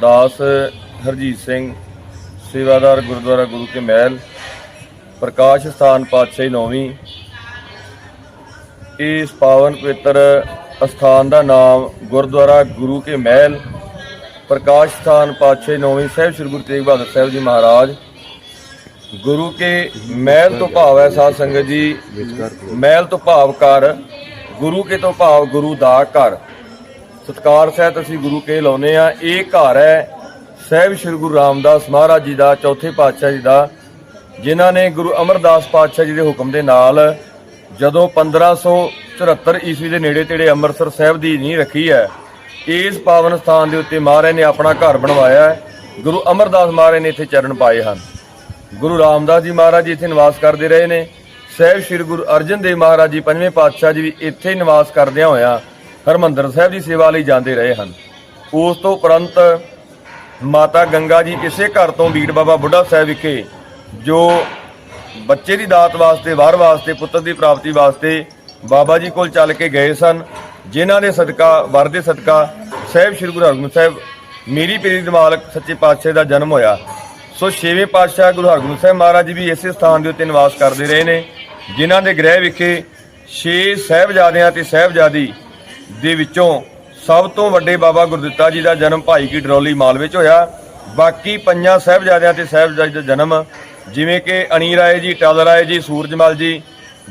ਦਾਸ ਹਰਜੀਤ ਸਿੰਘ, ਸੇਵਾਦਾਰ ਗੁਰਦੁਆਰਾ ਗੁਰੂ ਕੇ ਮਹਿਲ, ਪ੍ਰਕਾਸ਼ ਸਥਾਨ ਪਾਤਸ਼ਾਹੀ ਨੌਵੀਂ। ਇਸ ਪਾਵਨ ਪਵਿੱਤਰ ਅਸਥਾਨ ਦਾ ਨਾਮ ਗੁਰਦੁਆਰਾ ਗੁਰੂ ਕੇ ਮਹਿਲ, ਪ੍ਰਕਾਸ਼ ਸਥਾਨ ਪਾਤਸ਼ਾਹੀ ਨੌਵੀਂ ਸਾਹਿਬ ਸ੍ਰੀ ਗੁਰੂ ਤੇਗ ਬਹਾਦਰ ਸਾਹਿਬ ਜੀ ਮਹਾਰਾਜ। ਗੁਰੂ ਕੇ ਮਹਿਲ ਤੋਂ ਭਾਵ ਹੈ ਸਾਧ ਸੰਗਤ ਜੀ, ਮਹਿਲ ਤੋਂ ਭਾਵ ਕਰ ਗੁਰੂ ਕੇ ਤੋਂ ਭਾਵ ਗੁਰੂ ਦਾ ਘਰ। ਸਤਕਾਰ ਸਹਿਤ ਅਸੀਂ ਗੁਰੂ ਕੇ ਲਾਉਨੇ ਆ ਇਹ ਘਰ ਹੈ ਸਾਹਿਬ ਸ੍ਰੀ ਗੁਰੂ ਰਾਮਦਾਸ ਮਹਾਰਾਜ ਜੀ ਦਾ, ਚੌਥੇ ਪਾਤਸ਼ਾਹ ਜੀ ਦਾ, ਜਿਨ੍ਹਾਂ ਨੇ ਗੁਰੂ ਅਮਰਦਾਸ ਪਾਤਸ਼ਾਹ ਜੀ ਦੇ ਹੁਕਮ ਦੇ ਨਾਲ ਜਦੋਂ 1574 ਈਸਵੀ ਦੇ ਨੇੜੇ ਤੇੜੇ ਅੰਮ੍ਰਿਤਸਰ ਸਾਹਿਬ ਦੀ ਨੀਂਹ ਰੱਖੀ ਹੈ, ਇਸ ਪਾਵਨ ਸਥਾਨ ਦੇ ਉੱਤੇ ਮਹਾਰਾਜ ਨੇ ਆਪਣਾ ਘਰ ਬਣਵਾਇਆ ਹੈ। ਗੁਰੂ ਅਮਰਦਾਸ ਮਹਾਰਾਜ ਨੇ ਇੱਥੇ ਚਰਨ ਪਾਏ ਹਨ। ਗੁਰੂ ਰਾਮਦਾਸ ਜੀ ਮਹਾਰਾਜ ਜੀ ਇੱਥੇ ਨਿਵਾਸ ਕਰਦੇ ਰਹੇ ਨੇ। ਸਾਹਿਬ ਸ੍ਰੀ ਗੁਰੂ ਅਰਜਨ ਦੇਵ ਮਹਾਰਾਜ ਜੀ ਪੰਜਵੇਂ ਪਾਤਸ਼ਾਹ ਜੀ ਵੀ ਇੱਥੇ ਨਿਵਾਸ ਕਰਦਿਆਂ ਹੋਇਆਂ ਹਰਮੰਦਰ ਸਾਹਿਬ ਦੀ ਸੇਵਾ ਲਈ ਜਾਂਦੇ ਰਹੇ ਹਨ। ਉਸ ਤੋਂ ਉਪਰੰਤ ਮਾਤਾ ਗੰਗਾ ਜੀ ਇਸੇ ਘਰ ਤੋਂ ਬੀੜ ਬਾਬਾ ਬੁੱਢਾ ਸਾਹਿਬ ਵਿਖੇ, ਜੋ ਬੱਚੇ ਦੀ ਦਾਤ ਵਾਸਤੇ, ਵਾਰ ਵਾਸਤੇ, ਪੁੱਤਰ ਦੀ ਪ੍ਰਾਪਤੀ ਵਾਸਤੇ ਬਾਬਾ ਜੀ ਕੋਲ ਚੱਲ ਕੇ ਗਏ ਸਨ, ਜਿਨ੍ਹਾਂ ਦੇ ਸਦਕਾ, ਵਰ ਦੇ ਸਦਕਾ ਸਾਹਿਬ ਸ੍ਰੀ ਗੁਰੂ ਹਰਗੋਬਿੰਦ ਸਾਹਿਬ, ਮੇਰੀ ਪੀਰੀ ਦੇ ਮਾਲਕ ਸੱਚੇ ਪਾਤਸ਼ਾਹ ਦਾ ਜਨਮ ਹੋਇਆ। ਸੋ ਛੇਵੇਂ ਪਾਤਸ਼ਾਹ ਗੁਰੂ ਹਰਗੋਬਿੰਦ ਸਾਹਿਬ ਮਹਾਰਾਜ ਜੀ ਵੀ ਇਸੇ ਸਥਾਨ ਦੇ ਉੱਤੇ ਨਿਵਾਸ ਕਰਦੇ ਰਹੇ ਨੇ, ਜਿਨ੍ਹਾਂ ਦੇ ਗ੍ਰਹਿ ਵਿਖੇ ਛੇ ਸਾਹਿਬਜ਼ਾਦਿਆਂ ਤੇ ਸਾਹਿਬਜ਼ਾਦੀ ਦੇ ਵਿੱਚੋਂ ਸਭ ਤੋਂ ਵੱਡੇ ਬਾਬਾ ਗੁਰਦਿੱਤਾ ਜੀ ਦਾ ਜਨਮ ਭਾਈ ਕੀ ਡਰੋਲੀ ਮਾਲ ਵਿੱਚ ਹੋਇਆ। ਬਾਕੀ ਪੰਜਾਂ ਸਾਹਿਬਜ਼ਾਦਿਆਂ ਤੇ ਸਾਹਿਬਜ਼ਾਦੀ ਦਾ ਜਨਮ ਜਿਵੇਂ ਕਿ ਅਣੀ ਰਾਏ ਜੀ, ਟਲ ਰਾਏ ਜੀ ਸੂਰਜਮਲ ਜੀ,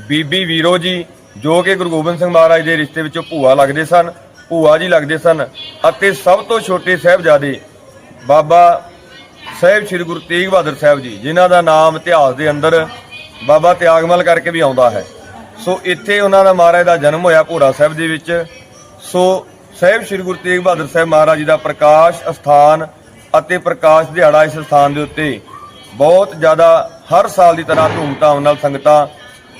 ਬੀਬੀ ਵੀਰੋ ਜੀ, ਜੋ ਕਿ ਗੁਰੂ ਗੋਬਿੰਦ ਸਿੰਘ ਮਹਾਰਾਜ ਦੇ ਰਿਸ਼ਤੇ ਵਿੱਚੋਂ ਭੂਆ ਲੱਗਦੇ ਸਨ, ਭੂਆ ਜੀ ਲੱਗਦੇ ਸਨ ਅਤੇ ਸਭ ਤੋਂ ਛੋਟੇ ਸਾਹਿਬਜ਼ਾਦੇ ਬਾਬਾ ਸਾਹਿਬ ਸ੍ਰੀ ਗੁਰੂ ਤੇਗ ਬਹਾਦਰ ਸਾਹਿਬ ਜੀ, ਜਿਨ੍ਹਾਂ ਦਾ ਨਾਮ ਇਤਿਹਾਸ ਦੇ ਅੰਦਰ ਬਾਬਾ ਤਿਆਗਮਲ ਕਰਕੇ ਵੀ ਆਉਂਦਾ ਹੈ। ਸੋ ਇੱਥੇ ਉਹਨਾਂ ਦਾ ਮਹਾਰਾਜ ਦਾ ਜਨਮ ਹੋਇਆ ਭੋਰਾ ਸਾਹਿਬ ਦੇ ਵਿੱਚ। ਸੋ ਸਾਹਿਬ ਸ੍ਰੀ ਗੁਰੂ ਤੇਗ ਬਹਾਦਰ ਸਾਹਿਬ ਮਹਾਰਾਜ ਜੀ ਦਾ ਪ੍ਰਕਾਸ਼ ਅਸਥਾਨ ਅਤੇ ਪ੍ਰਕਾਸ਼ ਦਿਹਾੜਾ ਇਸ ਸਥਾਨ ਦੇ ਉੱਤੇ ਬਹੁਤ ਜ਼ਿਆਦਾ ਹਰ ਸਾਲ ਦੀ ਤਰ੍ਹਾਂ ਧੂਮਧਾਮ ਨਾਲ ਸੰਗਤਾਂ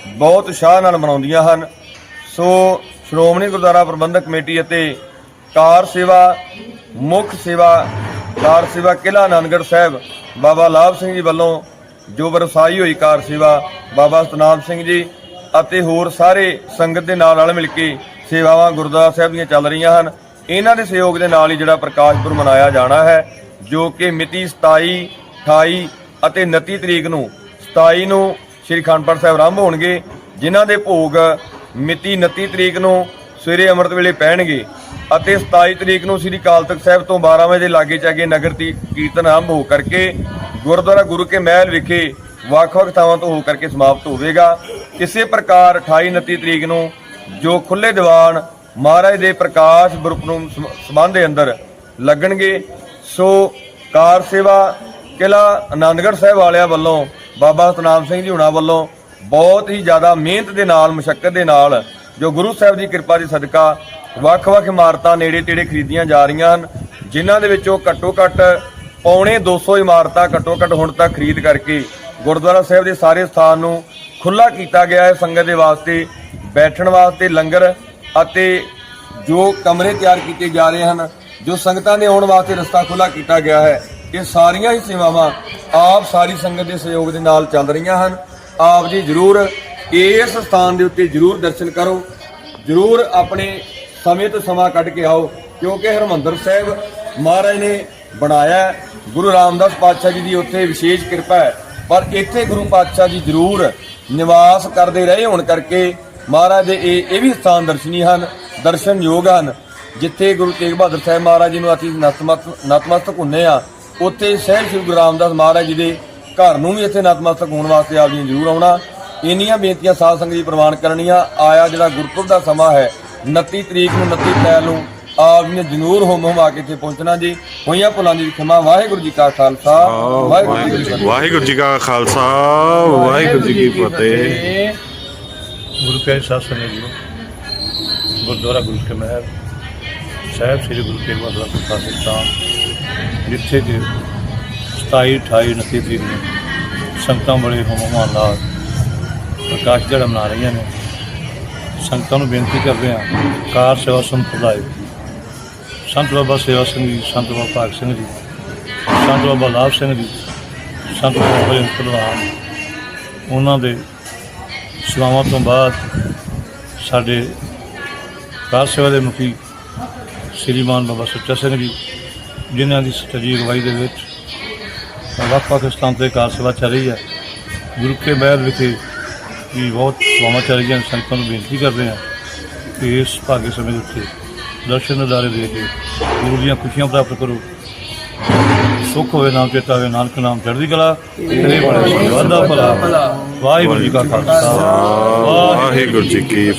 ਬਹੁਤ ਉਤਸ਼ਾਹ ਨਾਲ ਮਨਾਉਂਦੀਆਂ ਹਨ। ਸੋ ਸ਼੍ਰੋਮਣੀ ਗੁਰਦੁਆਰਾ ਪ੍ਰਬੰਧਕ ਕਮੇਟੀ ਅਤੇ ਕਾਰ ਸੇਵਾ, ਮੁੱਖ ਸੇਵਾ, ਕਾਰ ਸੇਵਾ ਕਿਲ੍ਹਾ ਆਨੰਦਗੜ੍ਹ ਸਾਹਿਬ, ਬਾਬਾ ਲਾਭ ਸਿੰਘ ਜੀ ਵੱਲੋਂ ਜੋ ਵਰਸਾਈ ਹੋਈ ਕਾਰ ਸੇਵਾ, ਬਾਬਾ ਸਤਨਾਮ ਸਿੰਘ ਜੀ ਅਤੇ ਹੋਰ ਸਾਰੇ ਸੰਗਤ ਦੇ ਨਾਲ ਰਲ ਮਿਲ ਕੇ ਸੇਵਾਵਾਂ ਗੁਰਦੁਆਰਾ ਸਾਹਿਬ ਦੀਆਂ ਚੱਲ ਰਹੀਆਂ ਹਨ। ਇਹਨਾਂ ਦੇ ਸਹਿਯੋਗ ਦੇ ਨਾਲ ਹੀ ਜਿਹੜਾ ਪ੍ਰਕਾਸ਼ ਪੁਰਬ ਮਨਾਇਆ ਜਾਣਾ ਹੈ, ਜੋ ਕਿ ਮਿਤੀ 27 28 ਅਤੇ 29 ਤਰੀਕ ਨੂੰ 27 ਨੂੰ ਸ਼੍ਰੀ ਖੰਡਪੜ ਸਾਹਿਬ ਆਰੰਭ ਹੋਣਗੇ, ਜਿਨ੍ਹਾਂ ਦੇ ਭੋਗ ਮਿਤੀ 29 ਤਰੀਕ ਨੂੰ ਸਵੇਰੇ ਅੰਮ੍ਰਿਤ ਵੇਲੇ ਪੈਣਗੇ ਅਤੇ 27 ਤਰੀਕ ਨੂੰ ਸ੍ਰੀ ਅਕਾਲ ਤਖਤ ਸਾਹਿਬ ਤੋਂ 12 ਵਜੇ ਦੇ ਲਾਗੇ ਚਾਗੇ ਨਗਰ ਕੀਰਤਨ ਆਰੰਭ ਹੋ ਕਰਕੇ ਗੁਰਦੁਆਰਾ ਗੁਰੂ ਕੇ ਮਹਿਲ ਵਿਖੇ ਵੱਖ-ਵੱਖ ਥਾਵਾਂ ਤੋਂ ਹੋ ਕਰਕੇ ਸਮਾਪਤ ਹੋਵੇਗਾ। ਇਸੇ ਪ੍ਰਕਾਰ 28 29 ਤਰੀਕ ਨੂੰ ਜੋ ਖੁੱਲੇ ਦੀਵਾਨ ਮਹਾਰਾਜ ਦੇ ਪ੍ਰਕਾਸ਼ ਗੁਰਪ ਨੂੰ ਸਮ- ਸੰਬੰਧ ਦੇ ਅੰਦਰ ਲੱਗਣਗੇ, ਸੋ ਕਾਰ ਸੇਵਾ ਕਿਲਾ ਆਨੰਦਗੜ੍ਹ ਸਾਹਿਬ ਵਾਲਿਆਂ ਵੱਲੋਂ, ਬਾਬਾ ਸਤਨਾਮ ਸਿੰਘ ਜੀ ਹੁਣਾਂ ਵੱਲੋਂ ਬਹੁਤ ਹੀ ਜ਼ਿਆਦਾ ਮਿਹਨਤ ਦੇ ਨਾਲ ਮੁਸ਼ਕਲ ਦੇ ਨਾਲ ਜੋ ਗੁਰੂ ਸਾਹਿਬ ਦੀ ਕਿਰਪਾ ਦੇ ਸਦਕਾ ਵੱਖ-ਵੱਖ ਇਮਾਰਤਾਂ ਨੇੜੇ ਤੇੜੇ ਖਰੀਦੀਆਂ ਜਾ ਰਹੀਆਂ ਹਨ, ਜਿਨ੍ਹਾਂ ਦੇ ਵਿੱਚੋਂ ਘੱਟੋ ਘੱਟ ਪੌਣੇ 200 ਇਮਾਰਤਾਂ ਘੱਟੋ ਘੱਟ ਹੁਣ ਤੱਕ ਖਰੀਦ ਕਰਕੇ ਗੁਰਦੁਆਰਾ ਸਾਹਿਬ ਦੇ ਸਾਰੇ ਸਥਾਨ ਨੂੰ ਖੁੱਲਾ ਕੀਤਾ ਗਿਆ ਹੈ ਸੰਗਤ ਦੇ ਵਾਸਤੇ। ਬੈਠਣ ਵਾਸਤੇ ਲੰਗਰ ਅਤੇ ਜੋ ਕਮਰੇ ਤਿਆਰ ਕੀਤੇ ਜਾ ਰਹੇ ਹਨ, ਜੋ ਸੰਗਤਾਂ ਦੇ ਆਉਣ ਵਾਸਤੇ ਰਸਤਾ ਖੁੱਲਾ ਕੀਤਾ ਗਿਆ ਹੈ, ਇਹ ਸਾਰੀਆਂ ਹੀ ਸੇਵਾਵਾਂ ਆਪ ਸਾਰੀ ਸੰਗਤ ਦੇ ਸਹਿਯੋਗ ਦੇ ਨਾਲ ਚੱਲ ਰਹੀਆਂ ਹਨ। ਆਪ ਜੀ ਜਰੂਰ ਇਸ ਸਥਾਨ ਦੇ ਉੱਤੇ ਜਰੂਰ ਦਰਸ਼ਨ ਕਰੋ, ਜਰੂਰ ਆਪਣੇ ਸਮੇਂ ਤੋਂ ਸਮਾਂ ਕੱਢ ਕੇ ਆਓ, ਕਿਉਂਕਿ ਹਰਮੰਦਰ ਸਾਹਿਬ ਮਹਾਰਾਜ ਨੇ ਬਣਾਇਆ ਗੁਰੂ ਰਾਮਦਾਸ ਪਾਤਸ਼ਾਹ ਜੀ ਦੀ ਉੱਥੇ ਵਿਸ਼ੇਸ਼ ਕਿਰਪਾ ਹੈ। ਪਰ ਇੱਥੇ ਗੁਰੂ ਪਾਤਸ਼ਾਹ ਜੀ ਜਰੂਰ ਨਿਵਾਸ ਕਰਦੇ ਰਹੇ ਹੋਣ ਕਰਕੇ ਮਹਾਰਾਜ ਦੇ ਇਹ ਇਹ ਵੀ ਸਥਾਨ ਦਰਸ਼ਨੀ ਹਨ ਦਰਸ਼ਨ ਯੋਗ ਹਨ। ਜਿੱਥੇ ਗੁਰੂ ਤੇਗ ਬਹਾਦਰ ਸਾਹਿਬ ਮਹਾਰਾਜ ਜੀ ਨੂੰ ਅਸੀਂ ਨਤਮਸਤਕ ਹੁੰਨੇ ਆ ਉੱਥੇ ਸਹਿਬ ਸ੍ਰੀ ਗੁਰੂ ਰਾਮਦਾਸ ਮਹਾਰਾਜ ਜੀ ਦੇ ਘਰ ਨੂੰ ਵੀ ਇੱਥੇ ਨਤਮਸਤਕ ਹੋਣ ਵਾਸਤੇ ਆਪ ਜੀ ਜ਼ਰੂਰ ਆਉਣਾ। ਇੰਨੀਆਂ ਬੇਨਤੀਆਂ ਸਾਧ ਸੰਗਤ ਜੀ ਪ੍ਰਵਾਨ ਕਰਨੀਆਂ ਆਇਆ ਜਿਹੜਾ ਗੁਰਪੁਰਬ ਦਾ ਸਮਾਂ ਹੈ 29 ਤਰੀਕ ਨੂੰ 29 ਅਪ੍ਰੈਲ ਨੂੰ ਆਪ ਜੀ ਨੇ ਜਰੂਰ ਹੁਮ ਹੁਮਾ ਕੇ ਇੱਥੇ ਪਹੁੰਚਣਾ ਜੀ। ਹੋਈਆਂ ਭੁੱਲਾਂ ਦੀ ਖਿਮਾ। ਵਾਹਿਗੁਰੂ ਜੀ ਕਾ ਖਾਲਸਾ ਵਾਹਿਗੁਰੂ ਜੀ ਕਾ ਖਾਲਸਾ ਵਾਹਿਗੁਰੂ ਜੀ ਕੀ ਫਤਿਹ। ਗੁਰੂ ਪਿਆਰੇ ਸਾਹਿਬ ਸੰਗਤ ਜੀ, ਗੁਰਦੁਆਰਾ ਗੁਰੂ ਕੇ ਮਹਿਰ ਸਾਹਿਬ ਸ੍ਰੀ ਗੁਰੂ ਤੇਗ ਬਹਾਦਰ ਸਾਹਿਬ ਸਥਾਨ, ਜਿੱਥੇ ਕਿ 27 28 29 ਤਰੀਕ ਨੂੰ ਸੰਗਤਾਂ ਬੜੇ ਹੋਮਾਂ ਨਾਲ ਪ੍ਰਕਾਸ਼ ਦਿਹਾੜਾ ਮਨਾ ਰਹੀਆਂ ਨੇ। ਸੰਗਤਾਂ ਨੂੰ ਬੇਨਤੀ ਕਰਦੇ ਹਾਂ, ਕਾਰ ਸੇਵਾ ਸੰਪਰਦਾਇ ਸੰਤ ਬਾਬਾ ਸੇਵਾ ਸਿੰਘ ਜੀ, ਸੰਤ ਬਾਬਾ ਭਾਗ ਸਿੰਘ ਜੀ, ਸੰਤ ਬਾਬਾ ਲਾਭ ਸਿੰਘ ਜੀ, ਸੰਤ ਬਾਬਾ ਬਲਵੰਤ ਭਲਵਾਨ, ਉਹਨਾਂ ਦੇ ਸੇਵਾਵਾਂ ਤੋਂ ਬਾਅਦ ਸਾਡੇ ਕਾਰ ਸੇਵਾ ਦੇ ਮੁਖੀ ਸ੍ਰੀਮਾਨ ਬਾਬਾ ਸੁੱਚਾ ਸਿੰਘ ਜੀ, ਜਿਨ੍ਹਾਂ ਦੀ ਸਟੱਡੀ ਅਗਵਾਈ ਦੇ ਵਿੱਚ ਵੱਖ ਵੱਖ ਸਥਾਨ ਤੇ ਕਾਰ ਸੇਵਾ ਚੱਲ ਰਹੀ ਹੈ। ਗੁਰੂ ਕੇ ਮਹਿਲ ਵਿਖੇ ਵੀ ਬਹੁਤ ਸੇਵਾਵਾਂ ਚੱਲ ਰਹੀਆਂ ਸੰਗਤਾਂ ਨੂੰ ਬੇਨਤੀ ਕਰਦੇ ਹਾਂ ਕਿ ਇਸ ਭਾਗੇ ਸਮੇਂ ਦੇ ਉੱਤੇ ਦਰਸ਼ਨ ਅਦਾਰੇ ਦੇ ਕੇ ਗੁਰੂ ਦੀਆਂ ਖੁਸ਼ੀਆਂ ਪ੍ਰਾਪਤ ਕਰੋ। ਸੁੱਖ ਹੋਵੇ ਨਾਮ ਚੇਤਾ ਹੋਵੇ ਨਾਨਕ ਨਾਮ ਚੜ੍ਹਦੀ ਕਲਾ, ਤੇਰੇ ਬੜੇ ਵਾਦਾ ਭਲਾ ਵਾਹਿਗੁਰੂ ਜੀ ਕਾ ਖਾਲਸਾ। ਵਾਹਿਗੁਰੂ ਜੀ ਕੀ